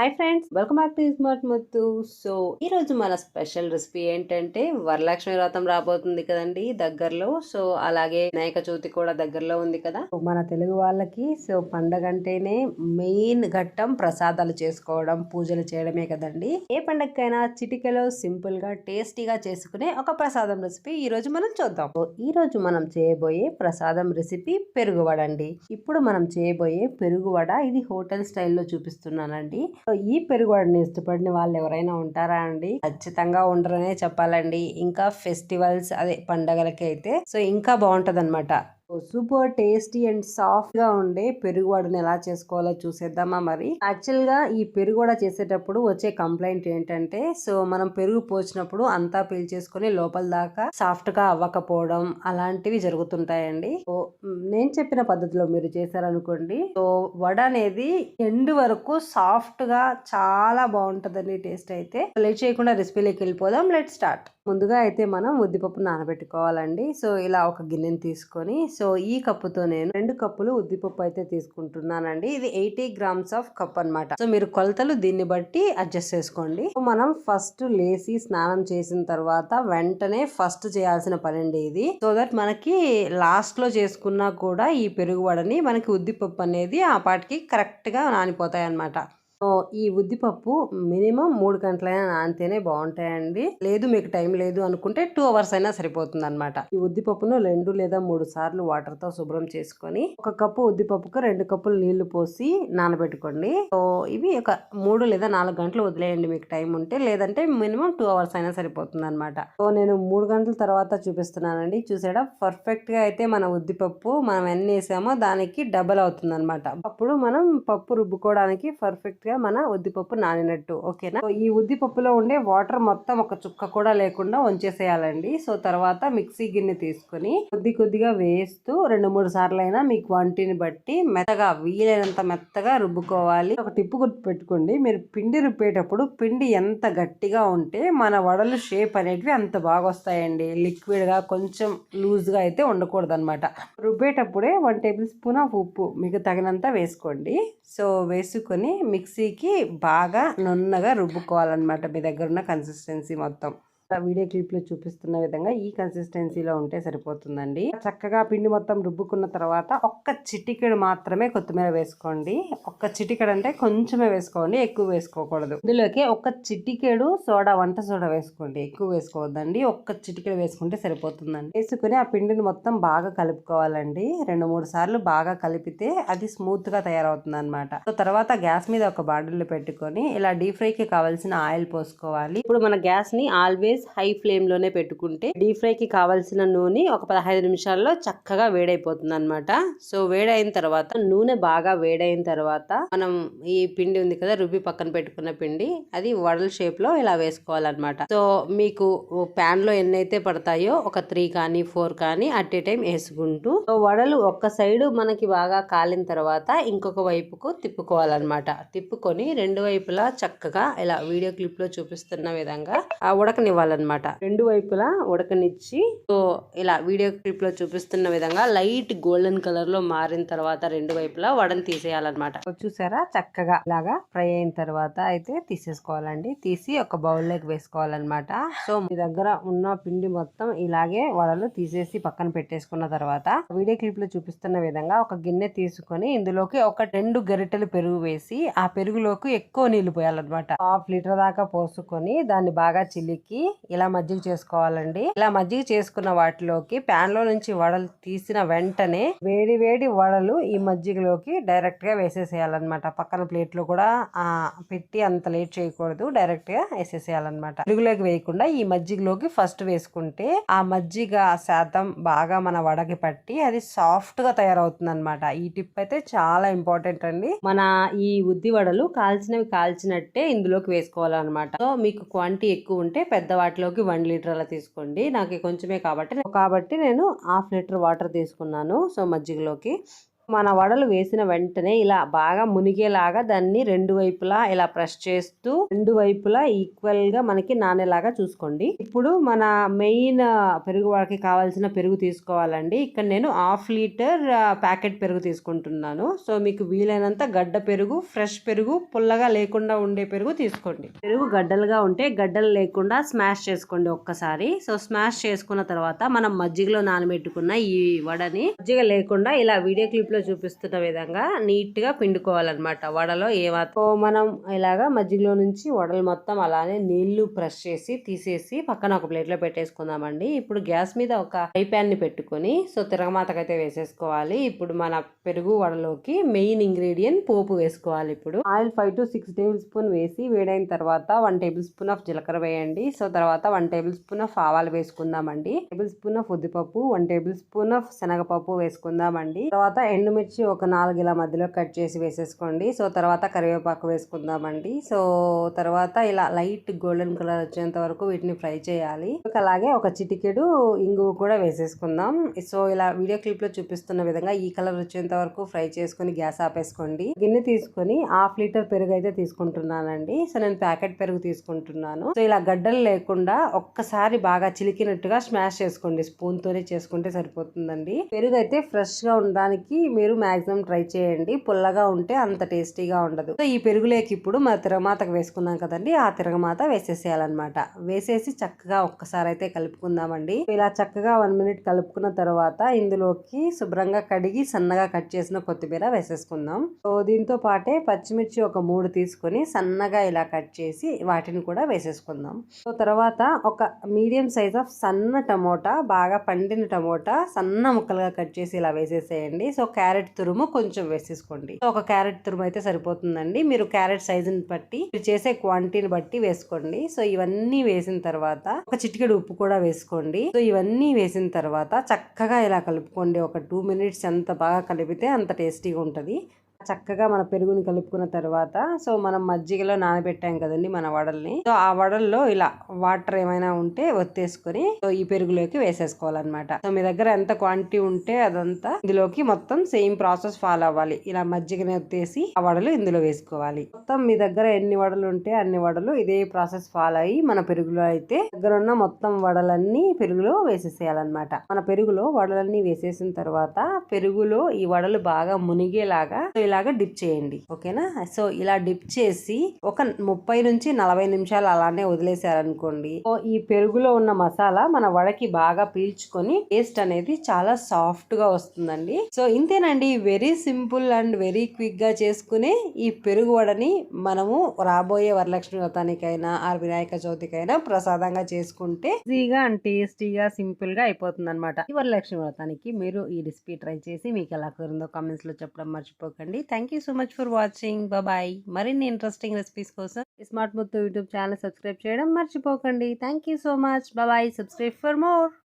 Hi friends welcome back to smart Muthu so ఈ రోజు మన స్పెషల్ రెసిపీ ఏంటంటే వరలక్ష్మి వ్రతం రాబోతుంది కదండి దగ్గరలో. సో అలాగే వినాయక చవితి కూడా దగ్గరలో ఉంది కదా. మన తెలుగు వాళ్ళకి సో పండగ అంటేనే మెయిన్ ఘట్టం ప్రసాదాలు చేసుకోవడం పూజలు చేయడమే కదండి. ఏ పండగకైనా చిటికలో సింపుల్గా టేస్టీగా చేసుకునే ఒక ప్రసాదం రెసిపీ ఈ రోజు మనం చూద్దాం. ఈ రోజు మనం చేయబోయే ప్రసాదం రెసిపీ పెరుగువడ అండి. ఇప్పుడు మనం చేయబోయే పెరుగువడ ఇది హోటల్ స్టైల్లో చూపిస్తున్నానండి. ఈ పెరుగువడని ఇష్టపడిన వాళ్ళు ఎవరైనా ఉంటారా అండి? ఖచ్చితంగా ఉండరనే చెప్పాలండి. ఇంకా ఫెస్టివల్స్ అదే పండగలకి అయితే సో ఇంకా బాగుంటది అనమాట సూపర్ టేస్టీ అండ్ సాఫ్ట్గా ఉండే పెరుగువడని ఎలా చేసుకోవాలో చూసేద్దామా మరి. యాక్చువల్గా ఈ పెరుగువడ చేసేటప్పుడు వచ్చే కంప్లైంట్ ఏంటంటే సో మనం పెరుగు పోసినప్పుడు అంతా పీల్చేసుకొని లోపల దాకా సాఫ్ట్గా అవ్వకపోవడం అలాంటివి జరుగుతుంటాయండి. సో నేను చెప్పిన పద్ధతిలో మీరు చేశారనుకోండి సో వడ అనేది ఎండ్ వరకు సాఫ్ట్గా చాలా బాగుంటుందండి టేస్ట్ అయితే. లేట్ చేయకుండా రెసిపీలోకి వెళ్ళిపోదాం లెట్ స్టార్ట్. ముందుగా అయితే మనం ఉద్దిపప్పు నానబెట్టుకోవాలండి. సో ఇలా ఒక గిన్నెని తీసుకొని సో ఈ కప్పుతో నేను రెండు కప్పులు ఉద్దిపప్పు అయితే తీసుకుంటున్నానండి. ఇది ఎయిటీ గ్రామ్స్ ఆఫ్ కప్ అన్నమాట. సో మీరు కొలతలు దీన్ని బట్టి అడ్జస్ట్ చేసుకోండి. సో మనం ఫస్ట్ లేసి స్నానం చేసిన తర్వాత వెంటనే ఫస్ట్ చేయాల్సిన పని అండి ఇది. సో దట్ మనకి లాస్ట్లో చేసుకున్నా కూడా ఈ పెరుగుబడని మనకి ఉద్దిపప్పు అనేది ఆ పాటికి కరెక్ట్గా నానిపోతాయి అనమాట ఈ ఉద్దిపప్పు మినిమం మూడు గంటలైనా నానితేనే బాగుంటాయండి. లేదు మీకు టైం లేదు అనుకుంటే టూ అవర్స్ అయినా సరిపోతుంది అనమాట ఈ ఉద్దిపప్పును రెండు లేదా మూడు సార్లు వాటర్తో శుభ్రం చేసుకొని ఒక కప్పు ఉద్దిపప్పుకు రెండు కప్పులు నీళ్ళు పోసి నానబెట్టుకోండి. సో ఇవి ఒక మూడు లేదా నాలుగు గంటలు వదిలేయండి మీకు టైం ఉంటే. లేదంటే మినిమం టూ అవర్స్ అయినా సరిపోతుంది అనమాట సో నేను మూడు గంటల తర్వాత చూపిస్తున్నానండి. చూసాడా పర్ఫెక్ట్గా అయితే మన ఉద్దిపప్పు మనం ఎన్ని వేసామో దానికి డబల్ అవుతుంది అనమాట అప్పుడు మనం పప్పు రుబ్బుకోవడానికి పర్ఫెక్ట్గా మన ఉద్దిపప్పు నానినట్టు ఓకేనా? ఈ ఉద్దిపప్పులో ఉండే వాటర్ మొత్తం ఒక చుక్క కూడా లేకుండా వంచేసేయాలండి. సో తర్వాత మిక్సీ గిన్నె తీసుకొని కొద్ది కొద్దిగా వేస్తూ రెండు మూడు సార్లు అయినా మీ క్వాంటిటీని బట్టి మెత్తగా వీలైనంత మెత్తగా రుబ్బుకోవాలి. ఒక టిప్పు గుర్తు పెట్టుకోండి. మీరు పిండి రుబ్బేటప్పుడు పిండి ఎంత గట్టిగా ఉంటే మన వడలు షేప్ అనేటివి అంత బాగా వస్తాయండి. లిక్విడ్గా కొంచెం లూజ్గా అయితే ఉండకూడదు అనమాట రుబ్బేటప్పుడే వన్ టేబుల్ స్పూన్ ఆఫ్ ఉప్పు మీకు తగినంత వేసుకోండి. సో వేసుకొని మిక్సీకి బాగా నున్నగా రుబ్బుకోవాలన్నమాట మీ దగ్గర ఉన్న కన్సిస్టెన్సీ మొత్తం. వీడియో క్లిప్లో చూపిస్తున్న విధంగా ఈ కన్సిస్టెన్సీలో ఉంటే సరిపోతుందండి. చక్కగా పిండి మొత్తం రుబ్బుకున్న తర్వాత ఒక్క చిటికెడు మాత్రమే కొత్తిమీర వేసుకోండి. ఒక్క చిటికెడు అంటే కొంచెమే వేసుకోండి ఎక్కువ వేసుకోకూడదు. ఇందులోకి ఒక్క చిటికెడు సోడా వంట సోడా వేసుకోండి. ఎక్కువ వేసుకోవద్దండి. ఒక్క చిటికెడు వేసుకుంటే సరిపోతుందండి. వేసుకుని ఆ పిండిని మొత్తం బాగా కలుపుకోవాలండి. రెండు మూడు సార్లు బాగా కలిపితే అది స్మూత్గా తయారవుతుంది అనమాట సో తర్వాత గ్యాస్ మీద ఒక బాటిల్ పెట్టుకొని ఇలా డీప్ ఫ్రై కి కావాల్సిన ఆయిల్ పోసుకోవాలి. ఇప్పుడు మన గ్యాస్ని ఆల్వేస్ హై ఫ్లేమ్లోనే పెట్టుకుంటే డీప్ ఫ్రై కి కావాల్సిన నూనె ఒక పదహైదు నిమిషాల్లో చక్కగా వేడైపోతుంది అనమాట సో వేడైన తర్వాత నూనె బాగా వేడైన తర్వాత మనం ఈ పిండి ఉంది కదా రుబ్బి పక్కన పెట్టుకున్న పిండి అది వడల షేప్లో ఇలా వేసుకోవాలన్నమాట. సో మీకు ప్యాన్లో ఎన్నైతే పడతాయో ఒక త్రీ కానీ ఫోర్ కానీ అట్ ఏ టైం వేసుకుంటూ వడలు ఒక్క సైడ్ మనకి బాగా కాలిన తర్వాత ఇంకొక వైపుకు తిప్పుకోవాలన్నమాట. తిప్పుకొని రెండు వైపులా చక్కగా ఇలా వీడియో క్లిప్లో చూపిస్తున్న విధంగా ఆ ఉడకనివ్వాలన్నమాట రెండు వైపులా ఉడకనిచ్చి సో ఇలా వీడియో క్లిప్లో చూపిస్తున్న విధంగా లైట్ గోల్డెన్ కలర్లో మారిన తర్వాత రెండు వైపులా వడని తీసేయాలన్నమాట. చూసారా? చక్కగా ఇలాగా ఫ్రై అయిన తర్వాత అయితే తీసేసుకోవాలండి. తీసి ఒక బౌల్లోకి వేసుకోవాలన్నమాట. సో మీ దగ్గర ఉన్న పిండి మొత్తం ఇలాగే వడలు తీసేసి పక్కన పెట్టేసుకున్న తర్వాత వీడియో క్లిప్లో చూపిస్తున్న విధంగా ఒక గిన్నె తీసుకొని ఇందులోకి ఒక రెండు గరిటెలు పెరుగు వేసి ఆ పెరుగులోకి ఎక్కువ నీళ్ళు పోయాలన్నమాట. హాఫ్ లీటర్ దాకా పోసుకొని దాన్ని బాగా చిలికి ఇలా మజ్జిగ చేసుకోవాలండి. ఇలా మజ్జిగ చేసుకున్న వాటిలోకి ప్యాన్లో నుంచి వడలు తీసిన వెంటనే వేడి వేడి వడలు ఈ మజ్జిగలోకి డైరెక్ట్గా వేసేసేయాలన్నమాట. పక్కన ప్లేట్లో కూడా పెట్టి అంత లేట్ చేయకూడదు. డైరెక్ట్గా వేసేసేయాలన్నమాట. పెరుగులోకి వేయకుండా ఈ మజ్జిగలోకి ఫస్ట్ వేసుకుంటే ఆ మజ్జిగ శాతం బాగా మన వడకి పట్టి అది సాఫ్ట్గా తయారవుతుంది అనమాట ఈ టిప్ అయితే చాలా ఇంపార్టెంట్ అండి. మన ఈ ఉద్ది వడలు కాల్చినవి కాల్చినట్టే ఇందులోకి వేసుకోవాలన్నమాట. సో మీకు క్వాంటిటీ ఎక్కువ ఉంటే పెద్ద వాటిలోకి వన్ లీటర్ అలా తీసుకోండి. నాకు కొంచెమే కాబట్టి కాబట్టి నేను హాఫ్ లీటర్ వాటర్ తీసుకున్నాను. సో మజ్జిగలోకి. మన వడలు వేసిన వెంటనే ఇలా బాగా మునిగేలాగా దాన్ని రెండు వైపులా ఇలా ప్రెస్ చేస్తూ రెండు వైపులా ఈక్వల్గా మనకి నానేలాగా చూసుకోండి. ఇప్పుడు మన మెయిన్ పెరుగు వాళ్ళకి కావాల్సిన పెరుగు తీసుకోవాలండి. ఇక్కడ నేను హాఫ్ లీటర్ ప్యాకెట్ పెరుగు తీసుకుంటున్నాను. సో మీకు వీలైనంత గడ్డ పెరుగు ఫ్రెష్ పెరుగు పుల్లగా లేకుండా ఉండే పెరుగు తీసుకోండి. పెరుగు గడ్డలుగా ఉంటే గడ్డలు లేకుండా స్మాష్ చేసుకోండి ఒక్కసారి. సో స్మాష్ చేసుకున్న తర్వాత మనం మజ్జిగలో నానబెట్టుకున్న ఈ వడని మజ్జిగ లేకుండా ఇలా వీడియో క్లిప్లో చూపిస్తున్న విధంగా నీట్గా పిండుకోవాలన్నమాట. వడలో ఏ మనం ఇలాగా మజ్జిగలో నుంచి వడలు మొత్తం అలానే నీళ్ళు ప్రెస్ చేసి తీసేసి పక్కన ఒక ప్లేట్లో పెట్టేసుకుందామండి. ఇప్పుడు గ్యాస్ మీద ఒక ఫ్రై ప్యాన్ని పెట్టుకొని సో తిరగమాతకైతే వేసేసుకోవాలి. ఇప్పుడు మన పెరుగు వడలోకి మెయిన్ ఇంగ్రీడియంట్ పోపు వేసుకోవాలి ఇప్పుడు. Oil five to six tablespoon వేసి వేడైన తర్వాత వన్ టేబుల్ స్పూన్ ఆఫ్ జీలకర్ర వేయండి. సో తర్వాత వన్ టేబుల్ స్పూన్ ఆఫ్ ఆవాలు వేసుకుందామండి. టేబుల్ స్పూన్ ఆఫ్ ఉద్దిపప్పు వన్ టేబుల్ స్పూన్ ఆఫ్ శనగపప్పు వేసుకుందామండి. తర్వాత ఎండుమిర్చి ఒక నాలుగు ఇలా మధ్యలో కట్ చేసి వేసేసుకోండి. సో తర్వాత కరివేపాకు వేసుకుందామండి. సో తర్వాత ఇలా లైట్ గోల్డెన్ కలర్ వచ్చేంత వరకు వీటిని ఫ్రై చేయాలి. అలాగే ఒక చిటికెడు ఇంగువ కూడా వేసేసుకుందాం. సో ఇలా వీడియో క్లిప్లో చూపిస్తున్న విధంగా ఈ కలర్ వచ్చేంత వరకు ఫ్రై చేసుకుని గ్యాస్ ఆపేసుకోండి. గిన్నె తీసుకొని హాఫ్ లీటర్ పెరుగు అయితే తీసుకుంటున్నానండి. సో నేను ప్యాకెట్ పెరుగు తీసుకుంటున్నాను. సో ఇలా గడ్డలు లేకుండా ఒక్కసారి బాగా చిలికినట్టుగా స్మాష్ చేసుకోండి. స్పూన్ తోనే చేసుకుంటే సరిపోతుందండి. పెరుగు అయితే ఫ్రెష్గా ఉండడానికి మీరు మ్యాక్సిమం ట్రై చేయండి. పుల్లగా ఉంటే అంత టేస్టీగా ఉండదు. సో ఈ పెరుగులేకి ఇప్పుడు మన తిరగమాతకు వేసుకున్నాం కదండి. ఆ తిరగమాత వేసేసేయాలన్నమాట. వేసేసి చక్కగా ఒక్కసారి అయితే కలుపుకుందామండి ఇలా చక్కగా వన్ మినిట్ కలుపుకున్న తర్వాత ఇందులోకి శుభ్రంగా కడిగి సన్నగా కట్ చేసిన కొత్తిమీర వేసేసుకుందాం. సో దీంతో పాటే పచ్చిమిర్చి ఒక మూడు తీసుకొని సన్నగా ఇలా కట్ చేసి వాటిని కూడా వేసేసుకుందాం. సో తర్వాత ఒక మీడియం సైజ్ ఆఫ్ సన్న టమోటా బాగా పండిన టమోటా సన్న ముక్కలుగా కట్ చేసి ఇలా వేసేసేయండి. సో క్యారెట్ క్యారెట్ తురుము కొంచెం వేసేసుకోండి. ఒక క్యారెట్ తురుము అయితే సరిపోతుందండి. మీరు క్యారెట్ సైజుని బట్టి మీరు చేసే క్వాంటిటీని బట్టి వేసుకోండి. సో ఇవన్నీ వేసిన తర్వాత ఒక చిటికెడు ఉప్పు కూడా వేసుకోండి. సో ఇవన్నీ వేసిన తర్వాత చక్కగా ఇలా కలుపుకోండి. ఒక టూ మినిట్స్ ఎంత బాగా కలిపితే అంత టేస్టీగా ఉంటుంది. చక్కగా మన పెరుగుని కలుపుకున్న తర్వాత సో మనం మజ్జిగలో నానబెట్టాం కదండి మన వడల్ని. సో ఆ వడల్లో ఇలా వాటర్ ఏమైనా ఉంటే ఒత్తేసుకొని సో ఈ పెరుగులోకి వేసేసుకోవాలన్నమాట. సో మీ దగ్గర ఎంత క్వాంటిటీ ఉంటే అదంతా ఇందులోకి మొత్తం సేమ్ ప్రాసెస్ ఫాలో అవ్వాలి. ఇలా మజ్జిగని ఒత్తేసి ఆ వడలు ఇందులో వేసుకోవాలి. మొత్తం మీ దగ్గర ఎన్ని వడలు ఉంటే అన్ని వడలు ఇదే ప్రాసెస్ ఫాలో అయ్యి మన పెరుగులో అయితే దగ్గర ఉన్న మొత్తం వడలన్నీ పెరుగులో వేసేసేయాలన్నమాట. మన పెరుగులో వడలన్నీ వేసేసిన తర్వాత పెరుగులో ఈ వడలు బాగా మునిగేలాగా సో డిప్ చేయండి. ఓకేనా? సో ఇలా డిప్ చేసి ఒక ముప్పై నుంచి నలభై నిమిషాలు అలానే వదిలేసారనుకోండి. సో ఈ పెరుగులో ఉన్న మసాలా మన వడకి బాగా పీల్చుకొని టేస్ట్ అనేది చాలా సాఫ్ట్గా వస్తుందండి. సో ఇంతేనండి. వెరీ సింపుల్ అండ్ వెరీ క్విక్గా చేసుకునే ఈ పెరుగు వడని మనము రాబోయే వరలక్ష్మి వ్రతానికైనా ఆ వినాయక చవితికైనా ప్రసాదంగా చేసుకుంటే ఈజీగా అండ్ టేస్టీగా సింపుల్గా అయిపోతుంది అనమాట ఈ వరలక్ష్మి వ్రతానికి మీరు ఈ రెసిపీ ట్రై చేసి మీకు ఎలా కుదిరిందో కామెంట్స్లో చెప్పడం మర్చిపోకండి. Thank you so much for watching. Bye మరిన్ని ఇంట్రెస్టింగ్ రెసిపీస్ కోసం smart Muthu YouTube channel subscribe చేయడం మర్చిపోకండి. Thank you so much. Bye subscribe for more.